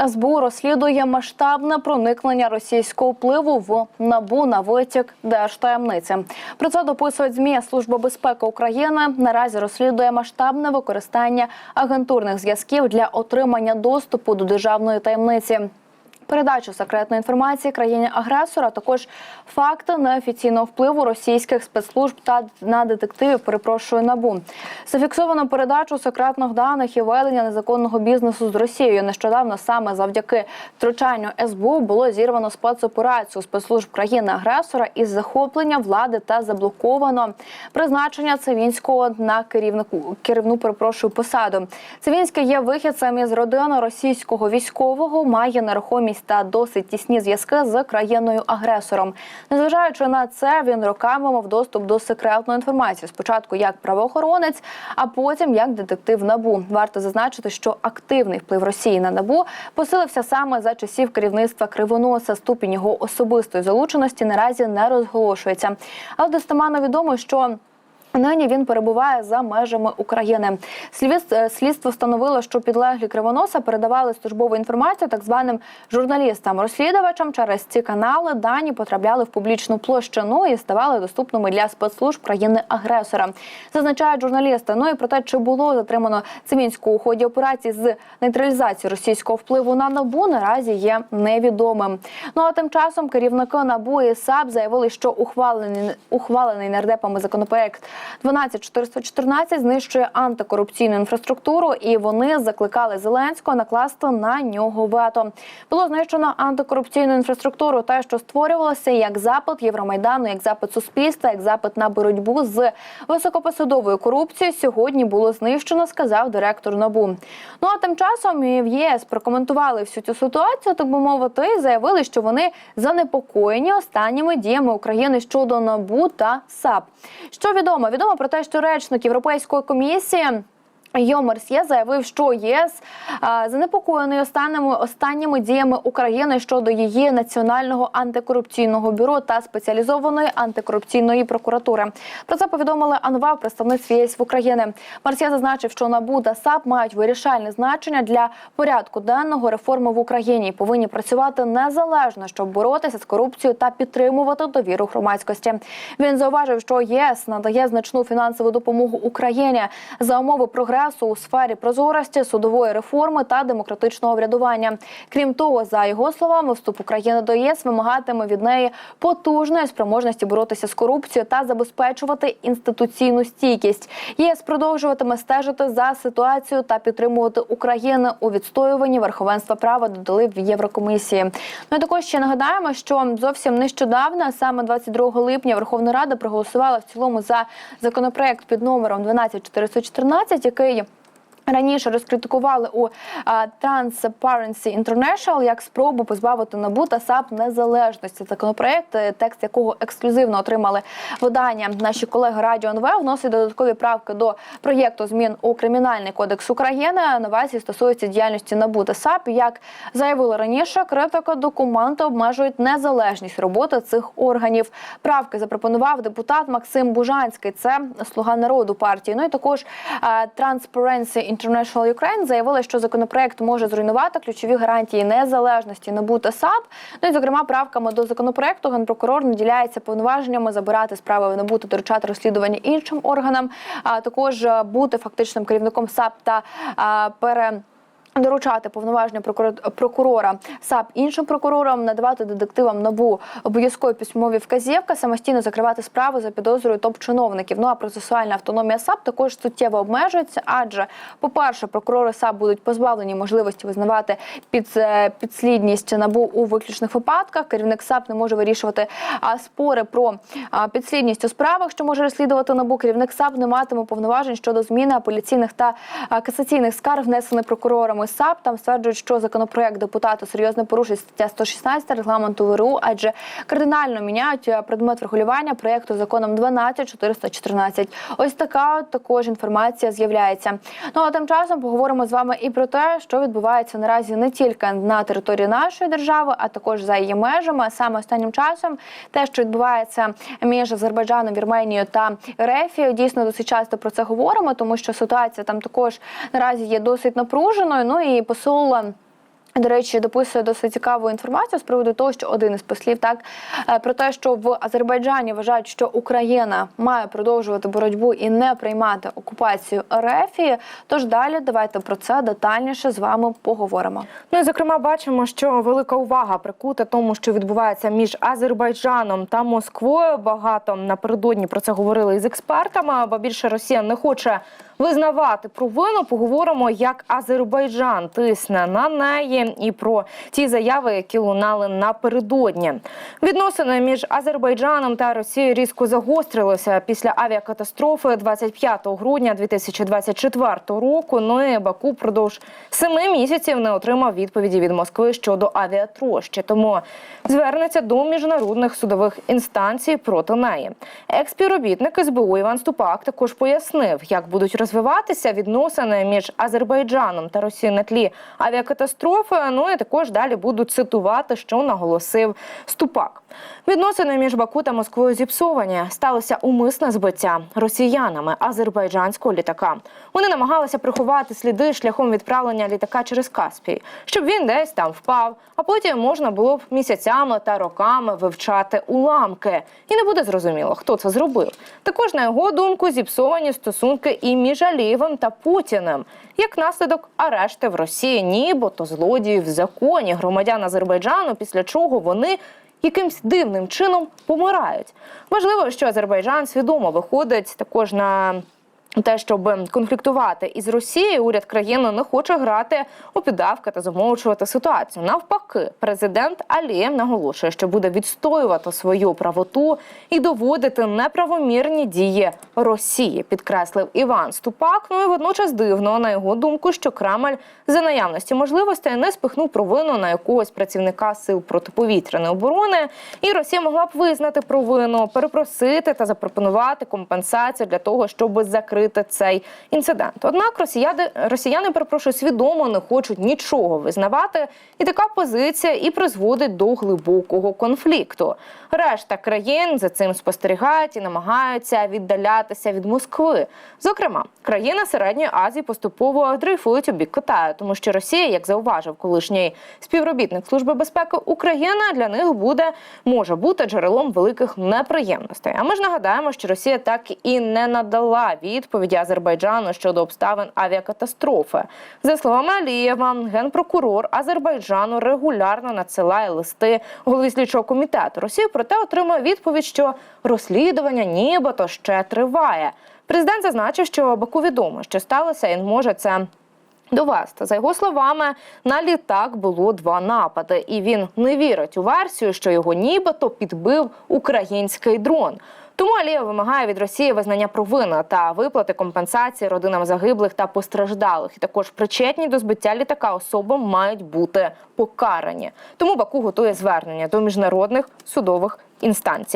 СБУ розслідує масштабне проникнення російського впливу в набу на витік держтаємниці. Про це дописують змі Служба безпеки України. Наразі розслідує масштабне використання агентурних зв'язків для отримання доступу до державної таємниці. Передачу секретної інформації країні агресора, також факти неофіційного впливу російських спецслужб та на детективів. Перепрошую набу. Зафіксовано передачу секретних даних і ведення незаконного бізнесу з Росією. Нещодавно саме завдяки втручанню СБУ було зірвано спецоперацію спецслужб країни-агресора із захоплення влади та заблоковано призначення Цивінського на керівнику керівну перепрошую посаду. Цивінський є вихідцем із родини російського військового, має нерухомість та досить тісні зв'язки з країною-агресором. Незважаючи на це, він роками мав доступ до секретної інформації. Спочатку як правоохоронець, а потім як детектив набу. Варто зазначити, що активний вплив Росії на набу посилився саме за часів керівництва Кривоноса. Ступінь його особистої залученості наразі не розголошується. Але достеменно відомо, що Нині він перебуває за межами України. Слідство, слідство встановило, що підлеглі кривоноса передавали службову інформацію так званим журналістам, розслідувачам через ці канали. Дані потрапляли в публічну площину і ставали доступними для спецслужб країни-агресора. Зазначають журналісти. Ну і про те, чи було затримано Цимінську у ході операції з нейтралізації російського впливу на набу, наразі є невідомим. Ну а тим часом керівники набу і САП заявили, що ухвалений ухвалений нардепами законопроект. 12414 знищує антикорупційну інфраструктуру, і вони закликали Зеленського накласти на нього вето. Було знищено антикорупційну інфраструктуру, те, що створювалося як запит Євромайдану, як запит суспільства, як запит на боротьбу з високопосадовою корупцією. Сьогодні було знищено, сказав директор НАБУ. Ну а тим часом і в ЄС прокоментували всю цю ситуацію, так би мовити, і заявили, що вони занепокоєні останніми діями України щодо НАБУ та САП. Що відомо? Відомо про те, що речник Європейської комісії. Йо Мерсьє заявив, що ЄС занепокоєний останніми останніми діями України щодо її національного антикорупційного бюро та спеціалізованої антикорупційної прокуратури. Про це повідомили АНВА в представництві ЄС в Україні. Мерсьє зазначив, що НАБУ та САП мають вирішальне значення для порядку денного реформи в Україні. і Повинні працювати незалежно, щоб боротися з корупцією та підтримувати довіру громадськості. Він зауважив, що ЄС надає значну фінансову допомогу Україні за умови прогресу у сфері прозорості, судової реформи та демократичного врядування. Крім того, за його словами, вступ України до ЄС вимагатиме від неї потужної спроможності боротися з корупцією та забезпечувати інституційну стійкість. ЄС продовжуватиме стежити за ситуацією та підтримувати Україну у відстоюванні верховенства права. Додали в Єврокомісії. Ну і також ще нагадаємо, що зовсім нещодавно, саме 22 липня, Верховна Рада проголосувала в цілому за законопроект під номером 12414, який Марії. Раніше розкритикували у Transparency International як спробу позбавити НАБУ та САП незалежності. Законопроект, е, текст якого ексклюзивно отримали видання наші колеги Радіо НВ, вносить додаткові правки до проєкту змін у кримінальний кодекс України. Новації стосуються діяльності НАБУ та САП. Як заявили раніше, критика документу обмежують незалежність роботи цих органів. Правки запропонував депутат Максим Бужанський. Це слуга народу партії. Ну і також Transparency International Ukraine заявили, що законопроект може зруйнувати ключові гарантії незалежності НАБУ та САП. Ну і зокрема, правками до законопроекту генпрокурор наділяється повноваженнями забирати справи НАБУ та доручати розслідування іншим органам, а також бути фактичним керівником САП та а, пере. Доручати повноваження прокурора САП іншим прокурорам, надавати детективам набу обов'язкові письмові вказівки, самостійно закривати справи за підозрою топ-чиновників. Ну а процесуальна автономія САП також суттєво обмежується. Адже, по-перше, прокурори САП будуть позбавлені можливості визнавати під підслідність набу у виключних випадках. Керівник САП не може вирішувати спори про підслідність у справах, що може розслідувати набу. Керівник САП не матиме повноважень щодо зміни апеляційних та касаційних скарг, внесених прокурорами. САП там стверджують, що законопроект депутату серйозно порушить стаття 116 регламенту ВРУ, адже кардинально міняють предмет регулювання проєкту законом 12414. Ось така також інформація з'являється. Ну а тим часом поговоримо з вами і про те, що відбувається наразі не тільки на території нашої держави, а також за її межами. Саме останнім часом те, що відбувається між Азербайджаном, Вірменією та Рефією, дійсно досить часто про це говоримо, тому що ситуація там також наразі є досить напруженою. Ну і посол До речі, дописує досить цікаву інформацію з приводу того, що один із послів так е, про те, що в Азербайджані вважають, що Україна має продовжувати боротьбу і не приймати окупацію РФ. Тож далі давайте про це детальніше з вами поговоримо. Ну і зокрема, бачимо, що велика увага прикута тому, що відбувається між Азербайджаном та Москвою. Багато напередодні про це говорили із експертами. Бо більше Росія не хоче визнавати провину. Поговоримо, як Азербайджан тисне на неї, і про ті заяви, які лунали напередодні. Відносини між Азербайджаном та Росією різко загострилися після авіакатастрофи 25 грудня 2024 року. Ну і Баку впродовж семи місяців не отримав відповіді від Москви щодо авіатрощі. Тому звернеться до міжнародних судових інстанцій проти неї. Експівробітник СБУ Іван Ступак також пояснив, як будуть розвиватися відносини між Азербайджаном та Росією на тлі авіакатастрофи. Ну і також далі буду цитувати, що наголосив Ступак. Відносини між Баку та Москвою зіпсовані. Сталося умисне збиття росіянами азербайджанського літака. Вони намагалися приховати сліди шляхом відправлення літака через Каспій, щоб він десь там впав, а потім можна було б місяцями та роками вивчати уламки. І не буде зрозуміло, хто це зробив. Також, на його думку, зіпсовані стосунки і між Алієвим та Путіним, як наслідок арешти в Росії, нібито злодіїв в законі громадян Азербайджану, після чого вони якимсь дивним чином помирають. Важливо, що Азербайджан свідомо виходить також на. Те, щоб конфліктувати із Росією, уряд країни не хоче грати у піддавки та замовчувати ситуацію. Навпаки, президент Алієв наголошує, що буде відстоювати свою правоту і доводити неправомірні дії Росії, підкреслив Іван Ступак. Ну і водночас дивно на його думку, що Кремль за наявності можливостей не спихнув провину на якогось працівника сил протиповітряної оборони, і Росія могла б визнати провину, перепросити та запропонувати компенсацію для того, щоб закрити цей інцидент. Однак росіяни, росіяни перепрошую, свідомо не хочуть нічого визнавати, і така позиція і призводить до глибокого конфлікту. Решта країн за цим спостерігають і намагаються віддалятися від Москви. Зокрема, країни середньої Азії поступово дрейфують у бік Китаю, тому що Росія, як зауважив колишній співробітник служби безпеки України, для них буде може бути джерелом великих неприємностей. А ми ж нагадаємо, що Росія так і не надала відповіді Азербайджану щодо обставин авіакатастрофи. За словами Алієва, генпрокурор Азербайджану регулярно надсилає листи голові слідчого комітету Росії, проте отримує відповідь, що розслідування нібито ще триває. Президент зазначив, що Баку відомо, що сталося, і може це. Довести за його словами, на літак було два напади, і він не вірить у версію, що його нібито підбив український дрон. Тому Алієв вимагає від Росії визнання провини та виплати компенсації родинам загиблих та постраждалих. І також причетні до збиття літака особам мають бути покарані. Тому Баку готує звернення до міжнародних судових інстанцій.